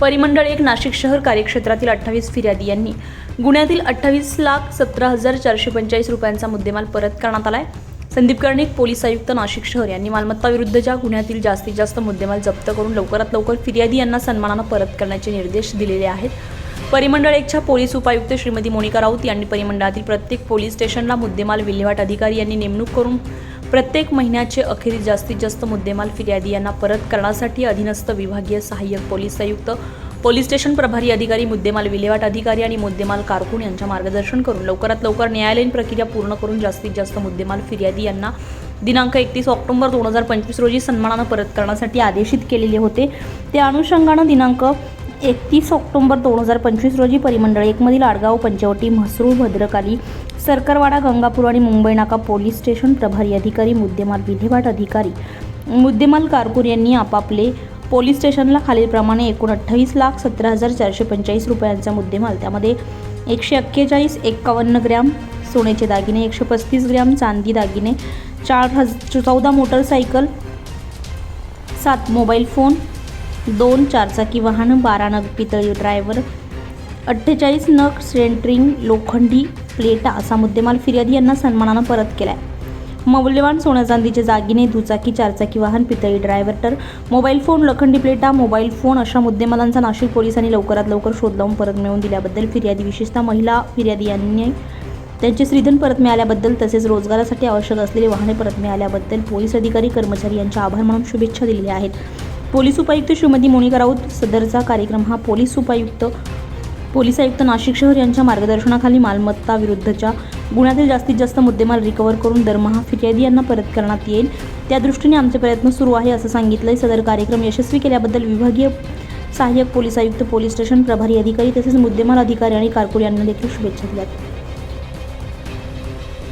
परिमंडळ एक नाशिक शहर कार्यक्षेत्रातील अठ्ठावीस फिर्यादी यांनी गुन्ह्यातील अठ्ठावीस लाख सतरा हजार चारशे पंचेचाळीस रुपयांचा मुद्देमाल परत करण्यात आलाय. संदीप कर्णिक पोलीस आयुक्त नाशिक शहर यांनी मालमत्ता विरुद्धच्या गुन्ह्यातील जास्तीत जास्त मुद्देमाल जप्त करून लवकरात लवकर फिर्यादी यांना सन्मानानं परत करण्याचे निर्देश दिलेले आहेत. परिमंडळ एकच्या पोलीस उपायुक्त श्रीमती मोनिका राऊत यांनी परिमंडळातील प्रत्येक पोलीस स्टेशनला मुद्देमाल विल्हेवाट अधिकारी यांनी नेमणूक करून प्रत्येक महिन्याचे अखेरीस जास्तीत जास्त मुद्देमाल फिर्यादी यांना परत करण्यासाठी अधीनस्थ विभागीय सहाय्यक पोलीस आयुक्त पोलीस स्टेशन प्रभारी अधिकारी मुद्देमाल विल्हेवाट अधिकारी आणि मुद्देमाल कारकून यांच्या मार्गदर्शन करून लवकरात लवकर न्यायालयीन प्रक्रिया पूर्ण करून जास्तीत जास्त मुद्देमाल फिर्यादी यांना दिनांक एकतीस ऑक्टोबर दोन हजार पंचवीस रोजी सन्मानानं परत करण्यासाठी आदेशित केलेले होते. त्या अनुषंगानं दिनांक एकतीस ऑक्टोंबर दोन हजार पंचवीस रोजी परिमंडळ एकमधील आडगाव पंचवटी म्हसरूळ भद्रकाली सरकारवाडा गंगापूर आणि मुंबई नाका पोलीस स्टेशन प्रभारी अधिकारी मुद्देमाल विल्हेवाट अधिकारी मुद्देमाल कारकूर यांनी आपापले पोलीस स्टेशनला खालीलप्रमाणे एकूण अठ्ठावीस लाख सतरा हजार चारशे पंचेचाळीस रुपयांचा मुद्देमाल. त्यामध्ये एकशे एक्केचाळीस एक्कावन्न ग्रॅम सोन्याचे दागिने एकशे पस्तीस ग्रॅम चांदी दागिने चार हज चौदा मोटरसायकल सात मोबाईल फोन दोन चारचाकी वाहनं बारा नग पितळी ड्रायव्हर अठ्ठेचाळीस नग सेंट्रिंग लोखंडी प्लेटा असा मुद्देमाल फिर्यादी यांना सन्मानानं परत केला आहे मौल्यवान सोन्या चांदीचे दागिने दुचाकी चारचाकी वाहन पितळी ड्रायव्हर मोबाईल फोन लोखंडी प्लेटा मोबाईल फोन अशा मुद्देमालांचा नाशिक पोलिसांनी लवकरात लवकर शोध लावून परत मिळवून दिल्याबद्दल फिर्यादी विशेषतः महिला फिर्यादी यांनी त्यांचे श्रीधन परत मिळाल्याबद्दल तसेच रोजगारासाठी आवश्यक असलेली वाहने परत मिळाल्याबद्दल पोलीस अधिकारी कर्मचारी यांचे आभार मानून शुभेच्छा दिलेल्या आहेत. पोलीस उपायुक्त श्रीमती मोनिका राऊत सदरचा कार्यक्रम हा पोलीस उपायुक्त पोलीस आयुक्त नाशिक शहर यांच्या मार्गदर्शनाखाली मालमत्ता विरुद्धच्या गुन्ह्यातील जास्तीत जास्त मुद्देमाल रिकव्हर करून दरमहा फिर्यादी यांना परत करण्यात येईल. त्या दृष्टीने आमचे प्रयत्न सुरू आहे असं सांगितलंय सदर कार्यक्रम यशस्वी केल्याबद्दल विभागीय सहाय्यक पोलीस आयुक्त पोलीस स्टेशन प्रभारी अधिकारी तसेच मुद्देमाल अधिकारी आणि कारकूर यांना देखील शुभेच्छा दिल्यात